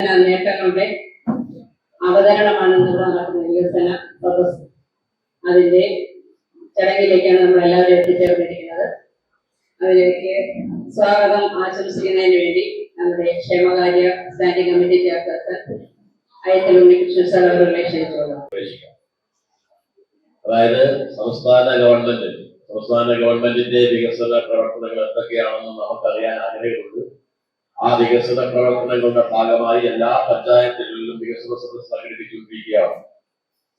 നേട്ടങ്ങളുടെ അവതരണമാണ് ഇവിടെ നടക്കുന്ന അതിന്റെ ചടങ്ങിലേക്കാണ് നമ്മൾ എല്ലാവരും എത്തിച്ചേർന്നിരിക്കുന്നത്. അതിലേക്ക് സ്വാഗതം ആശംസിക്കുന്നതിന് വേണ്ടി നമ്മുടെ ക്ഷേമകാര്യ സ്റ്റാൻഡിംഗ് കമ്മിറ്റി ചെയർപേഴ്സൺ അയത്തിൽ ഉണ്ണികൃഷ്ണൻ സാർ അവരുടെ അതായത് സംസ്ഥാന ഗവൺമെന്റ് സംസ്ഥാന ഗവൺമെന്റിന്റെ വികസന പ്രവർത്തനങ്ങൾ എന്തൊക്കെയാണെന്ന് നമുക്കറിയാൻ ആഗ്രഹമുണ്ട്. ആ വികസന പ്രവർത്തനങ്ങളുടെ ഭാഗമായി എല്ലാ പഞ്ചായത്തുകളിലും വികസന സദസ് സംഘടിപ്പിച്ചുകൊണ്ടിരിക്കുകയാണ്.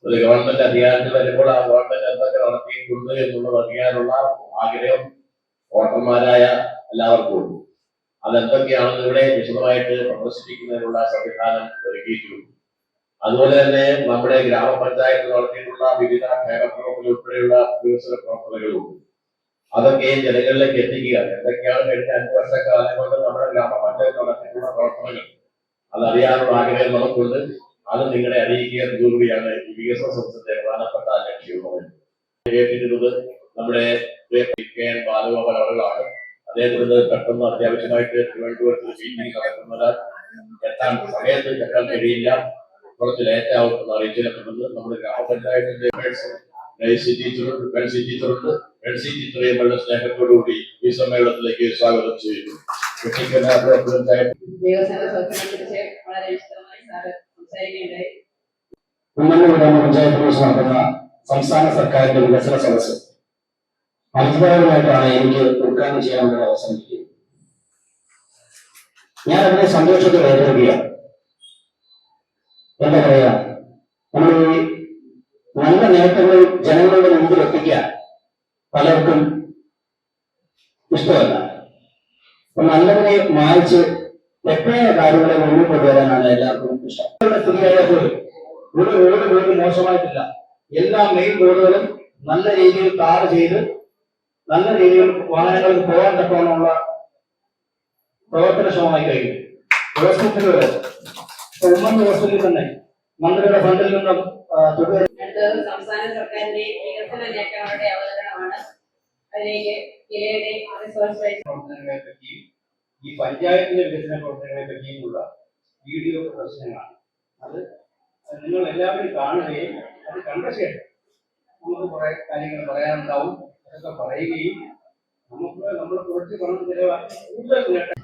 ഗവൺമെന്റ് അധികാരത്തിൽ വരുമ്പോൾ ആ ഗവൺമെന്റ് എന്തൊക്കെ നടത്തിയിട്ടുണ്ട് എന്നുള്ളത് അറിയാനുള്ള ആഗ്രഹം വോട്ടർമാരായ എല്ലാവർക്കും ഉണ്ട്. അതെന്തൊക്കെയാണെന്ന് ഇവിടെ വിശദമായിട്ട് പ്രദർശിപ്പിക്കുന്നതിനുള്ള സംവിധാനം ഒരുക്കിയിട്ടുണ്ട്. അതുപോലെ തന്നെ നമ്മുടെ ഗ്രാമപഞ്ചായത്ത് നടത്തിയിട്ടുള്ള വിവിധ ക്ഷേമ ഉൾപ്പെടെയുള്ള വികസന പ്രവർത്തനങ്ങളുണ്ട്. അതൊക്കെ ജനങ്ങളിലേക്ക് എത്തിക്കുക. എന്തൊക്കെയാണ് കഴിഞ്ഞ അഞ്ച് വർഷക്കാലം കൊണ്ട് നമ്മുടെ ഗ്രാമപഞ്ചായത്ത് നടത്തിയിട്ടുള്ള പ്രവർത്തനങ്ങൾ? അതറിയാനുള്ള ആഗ്രഹം നമുക്കുണ്ട്. അത് നിങ്ങളെ അറിയിക്കുക കൂടിയാണ് ഈ വികസന സംസ്ഥത്തെ പ്രധാനപ്പെട്ട ലക്ഷ്യമുള്ളത്. നമ്മുടെ കെ എൻ ബാലഗോപാൽ അവരുകളാണ്. അതേപോലെ പെട്ടെന്ന് അത്യാവശ്യമായിട്ട് തിരുവനന്തപുരത്ത് മീറ്റിംഗ് നടക്കുന്നതിനാൽ എത്താൻ സമയത്ത് എത്താൻ കഴിയില്ല. കുറച്ച് ലേറ്റ് ആവും എന്ന് അറിയിച്ചിട്ടുണ്ട് നമ്മുടെ ഗ്രാമപഞ്ചായത്തിന്റെ മേഴ്സി ടീച്ചറുണ്ട് മേഴ്സി ടീച്ചറുണ്ട് മേഴ്സി ടീച്ചറെ വളരെ സ്നേഹത്തോടുകൂടി ഈ സമ്മേളനത്തിലേക്ക് സ്വാഗതം ചെയ്യുന്നു. പഞ്ചായത്ത് നടക്കുന്ന സംസ്ഥാന സർക്കാരിന്റെ വികസന സദസ്സ്. അത്ഭുതകരമായിട്ടാണ് എനിക്ക് ഉദ്ഘാടനം ചെയ്യാനുള്ള അവസരം കിട്ടിയത്. ഞാൻ അതിനെ സന്തോഷത്തോടെ ഏറ്റെടുക്കുകയാണ് എന്താ പറയാ പലർക്കും ഇഷ്ടമല്ല. അപ്പൊ നല്ലതിനെ മായിച്ച് തെറ്റായ കാര്യങ്ങളെ മുന്നിൽ കൊണ്ടുവരാനാണ് എല്ലാവർക്കും ഇഷ്ടം. സ്ത്രീകളെ പോലും ഒരു റോഡ് പോലും മോശമായിട്ടില്ല. എല്ലാ മെയിൻ റോഡുകളും നല്ല രീതിയിൽ ടാർ ചെയ്ത് നല്ല രീതിയിൽ വാഹനങ്ങൾക്ക് പോകാൻ തക്കവണ്ണമുള്ള പ്രവർത്തനക്ഷമമായി കഴിഞ്ഞു. ഹോസ്പിറ്റലുകൾ ഉമ്മൻ ഹോസ്പിറ്റലിൽ തന്നെ. മന്ത്രിയുടെ ഫണ്ടിൽ നിന്നും അടുത്തത് സംസ്ഥാന സർക്കാരിന്റെ വികസന നേട്ടങ്ങളുടെ അവതരണമാണ്. അതിലേക്ക് ജില്ലയുടെ പ്രവർത്തനങ്ങളെ പറ്റിയും ഈ പഞ്ചായത്തിന്റെ വികസന പ്രവർത്തനങ്ങളെ പറ്റിയുമുള്ള വീഡിയോ പ്രദർശനങ്ങളാണ്. അത് നിങ്ങൾ എല്ലാവരും കാണുകയും അത് കണ്ട ശേഷം നമുക്ക് കുറെ കാര്യങ്ങൾ പറയാനുണ്ടാവും. അതൊക്കെ പറയുകയും നമുക്ക് നമ്മൾ കുറച്ച് പണം ചിലവാക്കി കൂടുതൽ നേട്ടം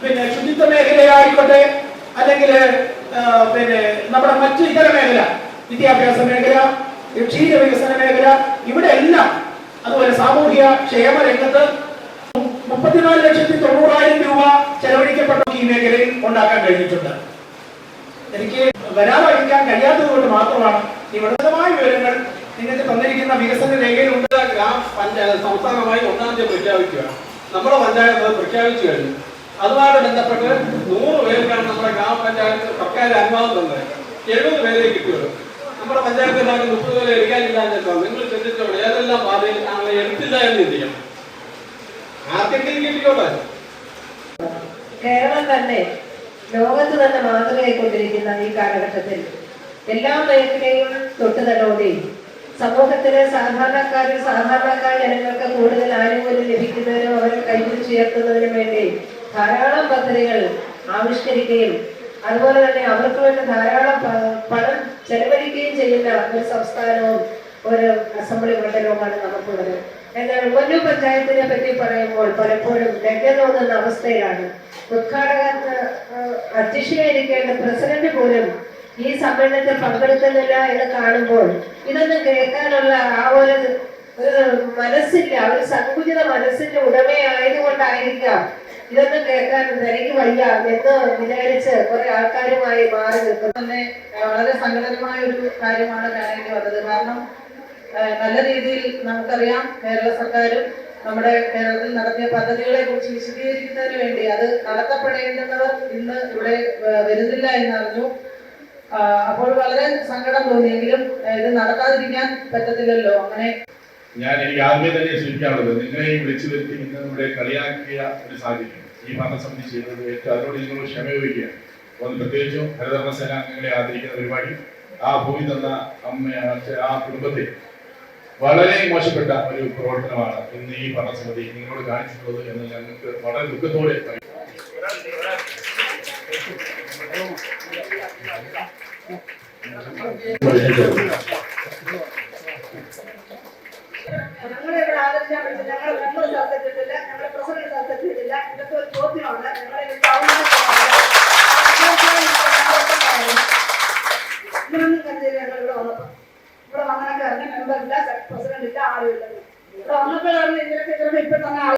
പിന്നെ ശുചിത്വ മേഖലയായിക്കോട്ടെ അല്ലെങ്കിൽ പിന്നെ നമ്മുടെ മറ്റു ഇതര മേഖല വിദ്യാഭ്യാസ മേഖല ക്ഷീര വികസന മേഖല ഇവിടെ എല്ലാം അതുപോലെ സാമൂഹിക ക്ഷേമ രംഗത്ത് മുപ്പത്തിനാല് ലക്ഷത്തി തൊണ്ണൂറായിരം രൂപ ചെലവഴിക്കപ്പെട്ട ഈ മേഖലയിൽ ഉണ്ടാക്കാൻ കഴിഞ്ഞിട്ടുണ്ട്. എനിക്ക് വരാതിരിക്കാൻ കഴിയാത്തത് കൊണ്ട് മാത്രമാണ് ഈ വിശദമായ വിവരങ്ങൾ നിങ്ങൾക്ക് തന്നിരിക്കുന്ന വികസന രേഖയിലുണ്ട്. ഗ്രാമ പഞ്ചായത്ത് സംസ്ഥാനമായി ഒന്നാം തീയതി പ്രഖ്യാപിക്കുക. നമ്മുടെ പഞ്ചായത്ത് പ്രഖ്യാപിച്ചു കഴിഞ്ഞു. അതുമായി ബന്ധപ്പെട്ട് നൂറ് പേർക്കാണ് നമ്മുടെ ഗ്രാമ ഗ്രാമപഞ്ചായത്ത് സർക്കാർ അനുവാദം തന്നത്. എഴുപത് പേരെ കിട്ടിയുള്ളൂ. നമ്മുടെ പഞ്ചായത്ത് ഉണ്ടാക്കി മുപ്പത് പേരെ എടുക്കാനില്ല എന്നോ നിങ്ങൾ ചിന്തിച്ചോളൂ ഏതെല്ലാം പാതയിൽ ഞങ്ങളെ എടുത്തില്ല എന്ന് ചിന്തിക്കണം. ആർക്കെങ്കിലും കിട്ടിയോട്ടെ കേരളം തന്നെ ലോകത്ത് തന്നെ മാതൃകയായിക്കൊണ്ടിരിക്കുന്ന ഈ കാലഘട്ടത്തിൽ എല്ലാ മേഖലയും തൊട്ടുതലോടെയും സമൂഹത്തിലെ സാധാരണക്കാരിൽ സാധാരണക്കാർ ജനങ്ങൾക്ക് കൂടുതൽ ആനുകൂല്യം ലഭിക്കുന്നതിനും അവരെ കൈപിടിച്ചുയർത്തുന്നതിനും വേണ്ടി ധാരാളം പദ്ധതികൾ ആവിഷ്കരിക്കുകയും അതുപോലെ തന്നെ അവർക്ക് വേണ്ടി ധാരാളം പണം ചെലവഴിക്കുകയും ചെയ്യുന്ന ഒരു സംസ്ഥാനവും ഒരു അസംബ്ലി മണ്ഡലവുമാണ് നമുക്കുള്ളത്. എന്നാൽ ഉമ്മന്നൂർ പഞ്ചായത്തിനെ പറ്റി പറയുമ്പോൾ പലപ്പോഴും ലജ്ജ തോന്നുന്ന അവസ്ഥയിലാണ്. ഉദ്ഘാടക അധ്യക്ഷയായിരിക്കേണ്ട പ്രസിഡന്റ് പോലും ഈ സമ്മേളനത്തിൽ പങ്കെടുക്കുന്നില്ല എന്ന് കാണുമ്പോൾ ഇതൊന്നും കേൾക്കാനുള്ള ആ ഒരു മനസ്സില്ല ഒരു സങ്കുചിത മനസ്സിന്റെ ഉടമയായതുകൊണ്ടായിരിക്കാം ഇതൊന്നും കേൾക്കാൻ തനിക്ക് വയ്യ എന്ന് വിചാരിച്ച് കുറെ ആൾക്കാരുമായി മാറി നിൽക്കുന്നു. വളരെ സങ്കടകരമായ ഒരു കാര്യമാണ് കാണേണ്ടി വന്നത്. കാരണം നല്ല രീതിയിൽ നമുക്കറിയാം കേരള സർക്കാരും നമ്മുടെ കേരളത്തിൽ നടത്തിയ പദ്ധതികളെ കുറിച്ച് വിശദീകരിക്കുന്നതിന് വേണ്ടി അത് നടത്തപ്പെടേണ്ടുന്നവർ ഇന്ന് ഇവിടെ വരുന്നില്ല എന്നറിഞ്ഞു. അപ്പോൾ വളരെ സങ്കടം തോന്നിയെങ്കിലും ഇത് നടത്താതിരിക്കാൻ പറ്റത്തില്ലല്ലോ. അങ്ങനെ ഞാൻ എനിക്ക് ആദ്യമേ തന്നെ സൂചിക്കാനുള്ളത് നിങ്ങളെയും വിളിച്ചു വരുത്തി ഇന്ന് ഇവിടെ കളിയാക്കിയ ഒരു സാഹചര്യം. ഈ ഭരണസമിതി ചെയ്തത് ഏറ്റവും അതിനോട് നിങ്ങൾ ക്ഷമ ചോദിക്കുകയാണ്. ഒന്ന് പ്രത്യേകിച്ചും ഹരിതകർമ്മ സേന അംഗങ്ങളെ ആദരിക്കുന്ന പരിപാടി. ആ ഭൂമി തന്ന അമ്മ ആ കുടുംബത്തെ വളരെ മോശപ്പെട്ട ഒരു പ്രവർത്തനമാണ് ഇന്ന് ഈ ഭരണസമിതി നിങ്ങളോട് കാണിച്ചിട്ടുള്ളത് എന്ന് ഞങ്ങൾക്ക് വളരെ ദുഃഖത്തോടെ ഞങ്ങളെ പ്രസിഡന്റ് സ്ഥലത്തെത്തിയിട്ടില്ല ഇതൊക്കെ ഒരു ചോദ്യമാണ്. ഞങ്ങളെ పెట్టాలి